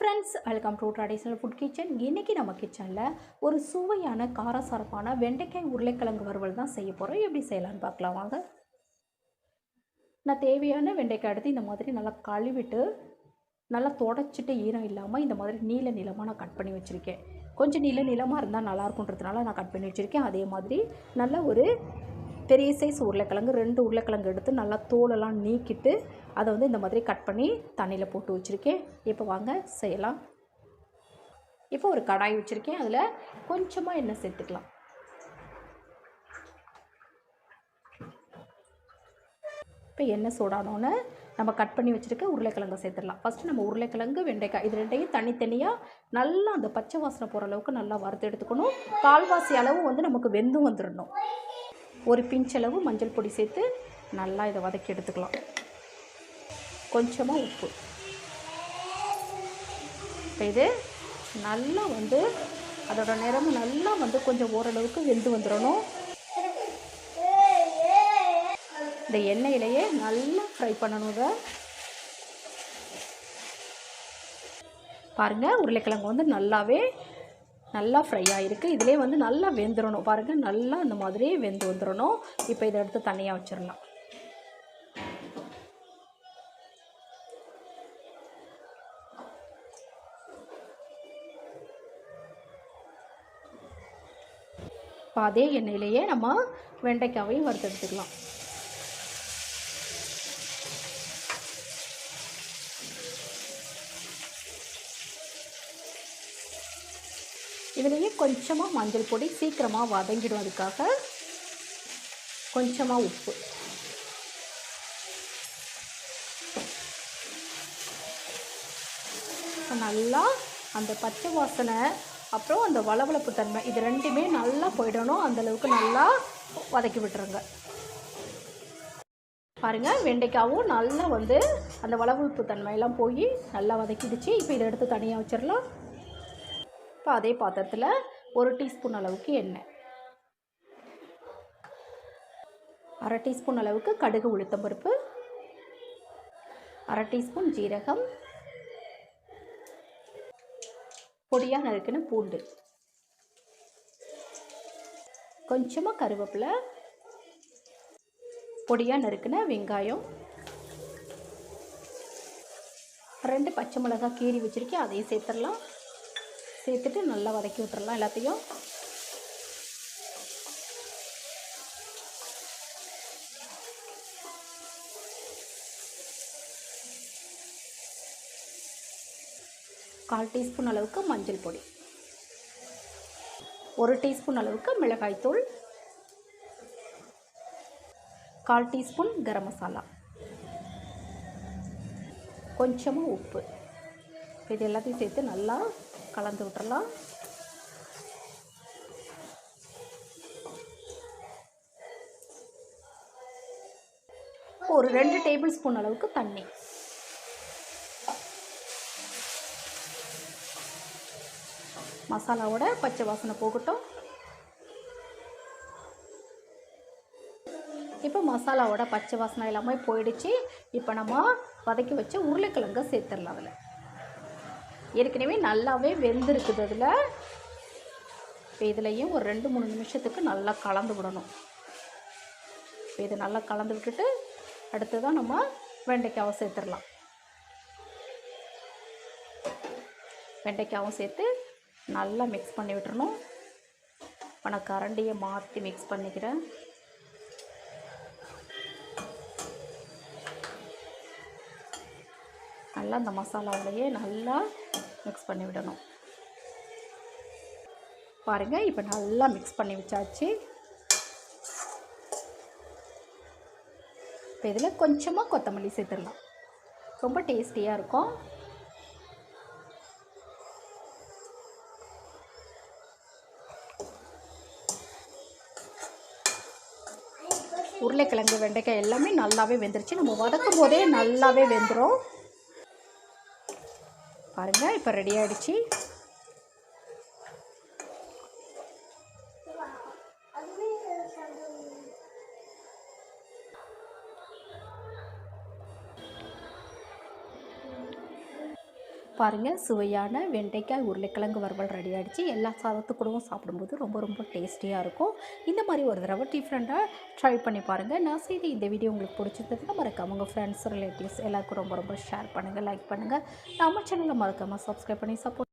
Friends welcome to traditional food kitchen இன்றைக்கி நம்ம கிச்சனில் ஒரு சுவையான காரசாரப்பான வெண்டைக்காய் உருளைக்கிழங்கு வறுவல் தான் செய்ய போகிறோம் எப்படி செய்யலாம்னு பார்க்கலாம் வாங்க. நான் தேவையான வெண்டைக்காய் எடுத்து இந்த மாதிரி நல்லா கழுவிட்டு நல்லா தொடச்சிட்டு ஈரம் இல்லாமல் இந்த மாதிரி நீல நிலமாக நான் கட் பண்ணி வச்சுருக்கேன். கொஞ்சம் நீல நிலமாக இருந்தால் நல்லாயிருக்குன்றதுனால நான் கட் பண்ணி வச்சுருக்கேன். அதே மாதிரி நல்ல ஒரு பெரிய சைஸ் உருளைக்கிழங்கு ரெண்டு உருளைக்கிழங்கு எடுத்து நல்லா தோலெல்லாம் நீக்கிட்டு அதை வந்து இந்த மாதிரி கட் பண்ணி தண்ணியில் போட்டு வச்சுருக்கேன். இப்போ வாங்க செய்யலாம். இப்போ ஒரு கடாய் வச்சுருக்கேன். அதில் கொஞ்சமாக எண்ணெய் சேர்த்துக்கலாம். இப்போ எண்ணெய் சூடானோன்னு நம்ம கட் பண்ணி வச்சுருக்க உருளைக்கிழங்கை சேர்த்துடலாம். ஃபஸ்ட்டு நம்ம உருளைக்கிழங்கு வெண்டைக்காய் இது ரெண்டையும் தனித்தனியாக நல்லா அந்த பச்சை வாசனை போகிற அளவுக்கு நல்லா வறுத்து எடுத்துக்கணும். கால்வாசி அளவு வந்து நமக்கு வெந்தும் வந்துடணும் ஒரு பிஞ்ச் அளவு மஞ்சள் பொடி சேர்த்து நல்லா இதை வதக்கி எடுத்துக்கலாம். கொஞ்சமாக உப்பு. இப்போ இது நல்லா வந்து அதோட நிறமும் நல்லா வந்து கொஞ்சம் ஓரளவுக்கு வெந்து வந்துடணும் இந்த எண்ணெயிலேயே நல்லா ஃப்ரை பண்ணணுங்க பாருங்கள் உருளைக்கிழங்கு வந்து நல்லாவே நல்லா ஃப்ரை ஆகிருக்கு இதிலே வந்து நல்லா வெந்துடணும் பாருங்கள் நல்லா இந்த மாதிரியே வெந்து வந்துடணும் இப்போ இதை எடுத்து தனியாக வச்சிடலாம். இப்போ அதே எண்ணெயிலேயே நம்ம வெண்டைக்காவையும் வறுத்தெடுத்துக்கலாம். இதுலேயே கொஞ்சமாக மஞ்சள் பொடி சீக்கிரமாக வதங்கிடும் அதுக்காக. கொஞ்சமாக உப்பு. நல்லா அந்த பச்சை வாசனை அப்புறம் அந்த வளவளப்பு தன்மை இது ரெண்டுமே நல்லா போயிடணும். அந்தளவுக்கு நல்லா வதக்கி விட்டுருங்க. பாருங்கள் வெண்டைக்காவும் நல்லா வந்து அந்த வளவளப்பு தன்மையெல்லாம் போய் நல்லா வதக்கிடுச்சு. இப்போ இதை எடுத்து தனியாக வச்சிடலாம். இப்போ அதே பாத்திரத்தில் ஒரு டீஸ்பூன் அளவுக்கு எண்ணெய். அரை டீஸ்பூன் அளவுக்கு கடுகு உளுத்தம்பருப்பு. அரை டீஸ்பூன் ஜீரகம். பொடியாக நறுக்கின பூண்டு. கொஞ்சமாக கருவேப்பிலை பொடியாக நறுக்கின வெங்காயம். ரெண்டு பச்சை மிளகாய் கீறி வச்சுருக்கேன் அதையும் சேர்த்துடலாம். சேர்த்துட்டு நல்லா வதக்கி விட்டுறலாம் எல்லாத்தையும். கால் டீஸ்பூன் அளவுக்கு மஞ்சள் பொடி. ஒரு டீஸ்பூன் அளவுக்கு மிளகாய்த்தூள் கால் டீஸ்பூன் கரம் மசாலா. கொஞ்சமாக உப்பு. இது எல்லாத்தையும் சேர்த்து நல்லா கலந்து விட்டுறலாம். ஒரு ரெண்டு டேபிள் ஸ்பூன் அளவுக்கு தண்ணி. மசாலாவோட பச்சை வாசனை போகட்டும். இப்போ மசாலாவோட பச்சை வாசனை எல்லாமே போயிடுச்சு. இப்போ நம்ம வதக்கி வச்ச உருளைக்கிழங்க சேர்த்துடலாம் அதில். ஏற்கனவே நல்லாவே வெந்திருக்குது அதில். இப்போ இதுலேயும் ஒரு ரெண்டு மூணு நிமிஷத்துக்கு நல்லா கலந்து விடணும். இப்போ இதை நல்லா கலந்து விட்டுட்டு அடுத்து தான் நம்ம வெண்டைக்காவை சேர்த்துடலாம். வெண்டைக்காவும் சேர்த்து நல்லா மிக்ஸ் பண்ணி விட்டுறணும். இப்போ நான் கரண்டியை மாற்றி மிக்ஸ் பண்ணிக்கிறேன். நல்லா அந்த மசாலாவிலையே நல்லா மிக்ஸ் பண்ணி விடணும். பாருங்கள் இப்போ நல்லா மிக்ஸ் பண்ணி வச்சாச்சு. இப்போ இதில் கொஞ்சமாக கொத்தமல்லி சேர்த்துடலாம். ரொம்ப டேஸ்டியாக இருக்கும். உருளைக்கிழங்கு வெண்டைக்காய் எல்லாமே நல்லாவே வெந்துருச்சு. நம்ம வதக்கும் போதே நல்லாவே வெந்துடும் பாருங்கள் இப்போ ரெடி ஆகிடுச்சு பாருங்கள் சுவையான வெண்டைக்காய் உருளைக்கிழங்கு வறுவல் ரெடி ஆகிடுச்சு எல்லா சாதத்து கூடவும் சாப்பிடும்போது ரொம்ப ரொம்ப டேஸ்டியாக இருக்கும். இந்த மாதிரி ஒரு தடவை டிஃப்ரெண்ட்டாக ட்ரை பண்ணி பாருங்கள் நான் செய்த இந்த வீடியோ உங்களுக்கு பிடிச்சிருந்ததுன்னா மறக்காம உங்கள் ஃப்ரெண்ட்ஸ் ரிலேட்டிவ்ஸ் எல்லாருக்கும் ரொம்ப ரொம்ப ஷேர் பண்ணுங்கள் லைக் பண்ணுங்கள் நம்ம சேனலை மறக்காமல் சப்ஸ்கிரைப் பண்ணி சப்போர்ட்